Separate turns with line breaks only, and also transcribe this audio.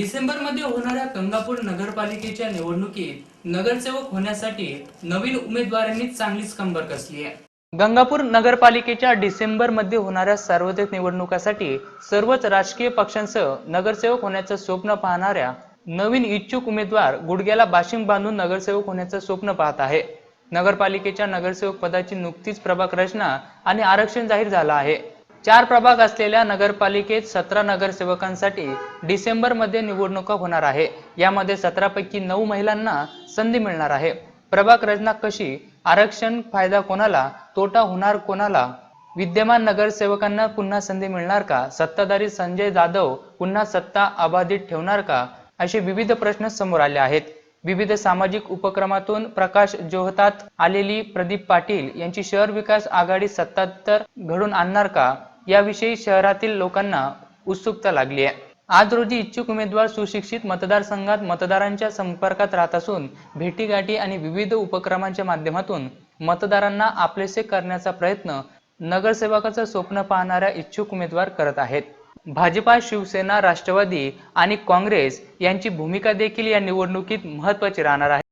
डिसेंबरमध्ये होणाऱ्या गंगापूर नगरपालिकेच्या निवडणुकीत नगरसेवक होण्यासाठी नवीन उमेदवारांनी चांगलीच कंबर कसली आहे? गंगापूर नगरपालिकेच्या डिसेंबरमध्ये होणाऱ्या सार्वत्रिक निवडणुकासाठी सर्वच राजकीय पक्षांसह नगरसेवक होण्याचं स्वप्न पाहणाऱ्या नवीन इच्छुक उमेदवार गुडघ्याला बाशिंग बांधून नगरसेवक होण्याचं स्वप्न पाहत आहे. नगरपालिकेच्या नगरसेवक पदाची नुकतीच प्रभाग रचना आणि आरक्षण जाहीर झालं आहे. चार प्रभाग असलेल्या नगरपालिकेत सतरा नगरसेवकांसाठी डिसेंबरमध्ये निवडणुका होणार आहे. यामध्ये सतरापैकी नऊ महिलांना संधी मिळणार आहे. प्रभाग रचना कशी? आरक्षण फायदा कोणाला? तोटा होणार कोणाला? विद्यमान नगरसेवकांना पुन्हा संधी मिळणार का? सत्ताधारी संजय जाधव पुन्हा सत्ता अबाधित ठेवणार का? असे विविध प्रश्न समोर आले आहेत. विविध सामाजिक उपक्रमातून प्रकाश जोहतात आलेली प्रदीप पाटील यांची शहर विकास आघाडी सत्तातर घडून आणणार का? याविषयी शहरातील लोकांना उत्सुकता लागली आहे. आज रोजी इच्छुक उमेदवार सुशिक्षित मतदारसंघात मतदारांच्या संपर्कात राहत असून भेटीगाठी आणि विविध उपक्रमांच्या माध्यमातून मतदारांना आपलेसे करण्याचा प्रयत्न नगरसेवकाचं स्वप्न पाहणाऱ्या इच्छुक उमेदवार करत आहेत. भाजपा शिवसेना राष्ट्रवादी आणि काँग्रेस यांची भूमिका देखील या निवडणुकीत महत्वाची राहणार आहे.